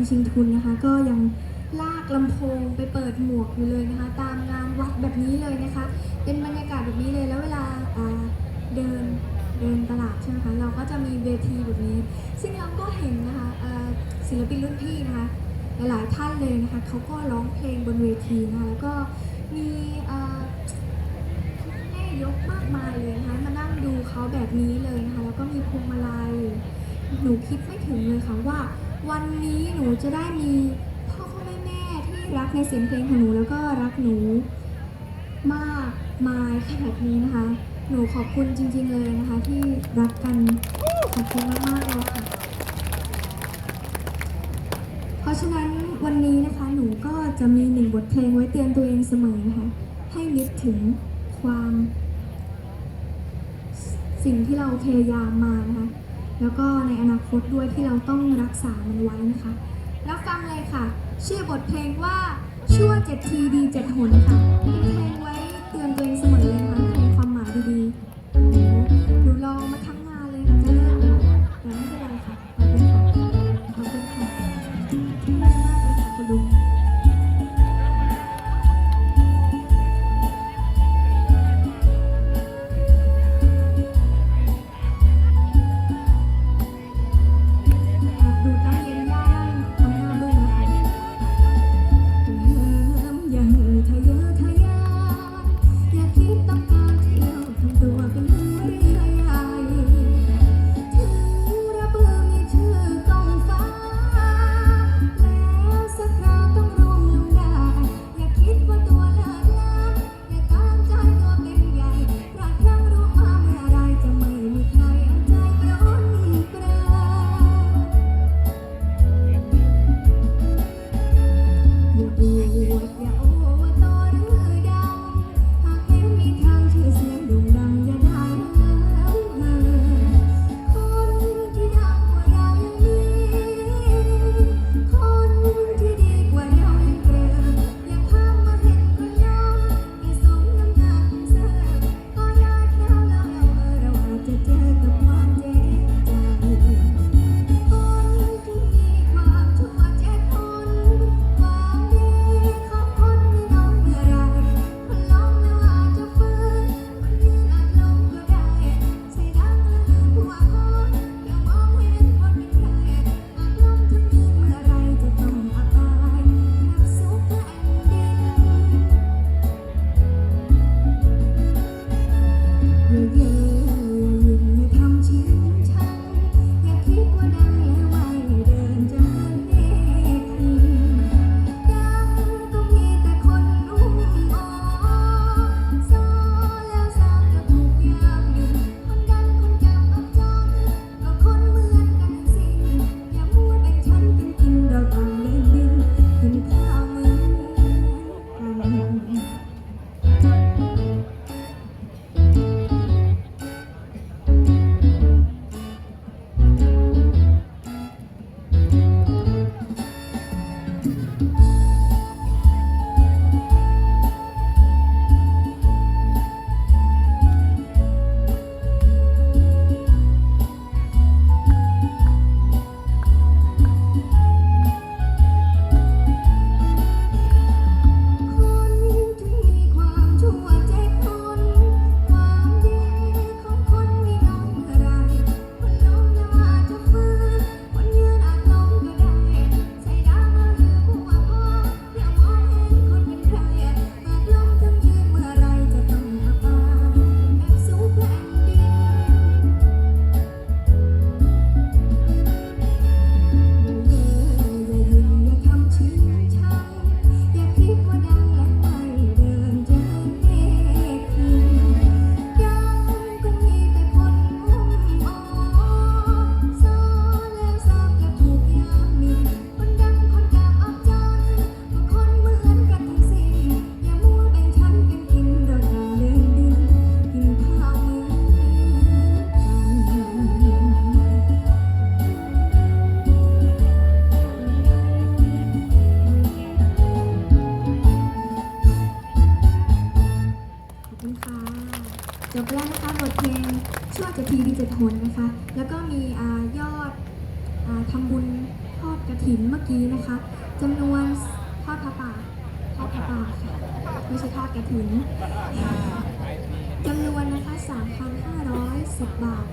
งดนเพลงชิงทุนนะคะ ก็ยังลากลำโพงไปเปิดหมวกอยู่เลยนะคะ ตามงานวัดแบบนี้เลยนะคะ เป็นบรรยากาศแบบนี้เลยแล้วเวลาเดินเดินตลาดใช่ไหมคะเราก็จะมีเวทีแบบนี้ ซึ่งเราก็เห็นนะคะศิลปินรุ่นพี่นะคะหลายๆท่านเลยนะคะเขาก็ร้องเพลงบนเวทีนะคะแล้วก็มีอ่าแม่ยกมากมายเลยนะคะมานั่งดูเขาแบบนี้เลยนะคะแล้วก็มีพวงมาลัยหนูคิดไม่ถึงเลยค่ะว่า วันนี้หนูจะได้มีพ่อพ่อแม่แม่ที่รักในเสียงเพลงของหนูแล้วก็รักหนูมากมายขนาดนี้นะคะ หนูขอบคุณจริง ๆเลยนะคะ ที่รักกันขอบคุณมากๆเลยค่ะ เพราะฉะนั้นวันนี้นะคะหนูก็จะมีหนึ่งบทเพลงไว้เตือนตัวเองเสมอนะคะ ให้นึกถึงความ สิ่งที่เราพยายามมานะคะ แล้วก็ในอนาคตด้วยที่เราต้องรักษามันไว้นะคะ รับฟังเลยค่ะ ชื่อบทเพลงว่าชั่วเจ็ดทีดีเจ็ดหนค่ะเป็นเพลงไว้เตือนตัวเองเสมอเลยนะคะเพลงความหมายดีๆหนูลองมาทั้งงานเลยค่ะจะเลือกแต่ไม่เป็นไรค่ะขอบคุณค่ะขอบคุณค่ะ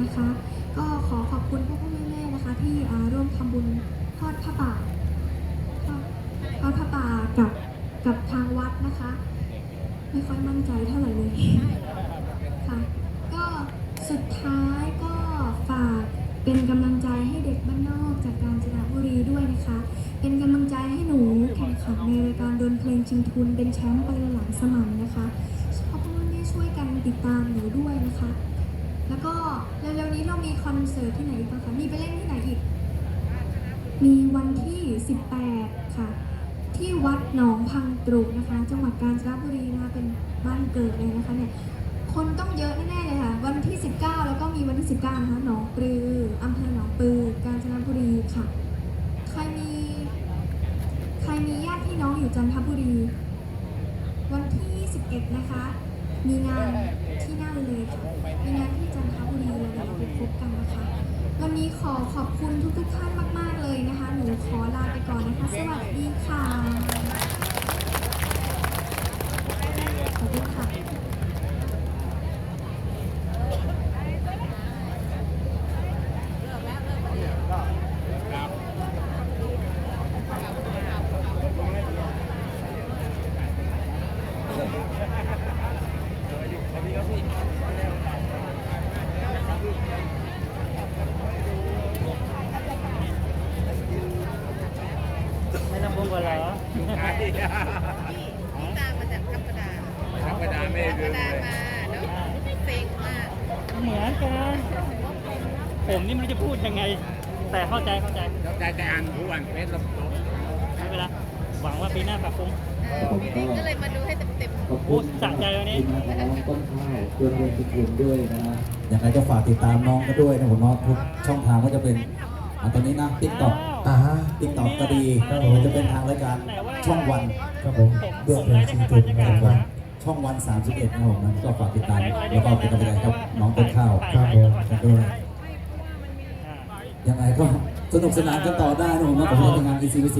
นะคะ ก็ขอขอบคุณพ่อพ่อแม่แม่นะคะ ที่ร่วมทำบุญทอดผ้าป่าทอดผ้าป่ากับกับทางวัดนะคะ ไม่ค่อยมั่นใจเท่า เสิร์ตที่ไหนบ้างคะ มีไปเล่นที่ไหนอีก มีวันที่ 18 ค่ะ ที่วัดหนองพังตรุกนะคะ จังหวัดกาญจนบุรีนะคะ เป็นบ้านเกิดเลยนะคะเนี่ย คนต้องเยอะแน่ๆเลยค่ะ วันที่ 19 แล้วก็มีวันที่ 19 นะคะ หนองปลืออำเภอหนองปลือกาญจนบุรีค่ะ ใครมี ใครมีญาติพี่น้องอยู่จันทบุรี วันที่11นะคะ มีงานที่นั่นเลยค่ะ มีงานที่ เราไปพบกันนะคะ วันนี้ขอขอบคุณทุกๆท่านมาก ๆ เลยนะคะ หนูขอลาไปก่อนนะคะ สวัสดีค่ะ ขอบคุณค่ะ ไม่ต้องพูดกันเหรอ พี่ตามมาจากธรรมดา ธรรมดาไม่ ธรรม เดิน ดา เลย มาแล้วเซ็งมาก เหมือนกัน ผมนี่ไม่รู้จะพูด ยังไง แต่เข้าใจเข้าใจแล้วใจแต่อ่านผู้อ่านเฟซแล้วไม่เป็นไรหวังว่าปีหน้าปรับปรุงเออปีนี้ก็เลยมาดูให้เต็มขอบคุณสะใจวันนี้ทีมงานของน้องต้นข้าวตัวเรียนสุขุมด้วยนะฮะยังไงก็ฝากติดตามน้องก็ด้วยนะผมเน้องทุกช่องทางก็จะเป็นอ่าตอนนี้นะติ๊กต็อกอ้าวอ่าฮะ ติ๊กต็อกก็ดีครับผมจะเป็นทางรายการช่องวัน ครับผมเรื่องเพลงชิงทุนนะครับผมช่องวัน 31นะครับผมนั้นก็ฝากติดตามแล้วก็เป็นกำลังใจครับน้องต้นข้าวครับผม กันด้วยอ่า ยังไงก็สนุกสนานกันต่อได้นะผมนะผมทำงาน ECVC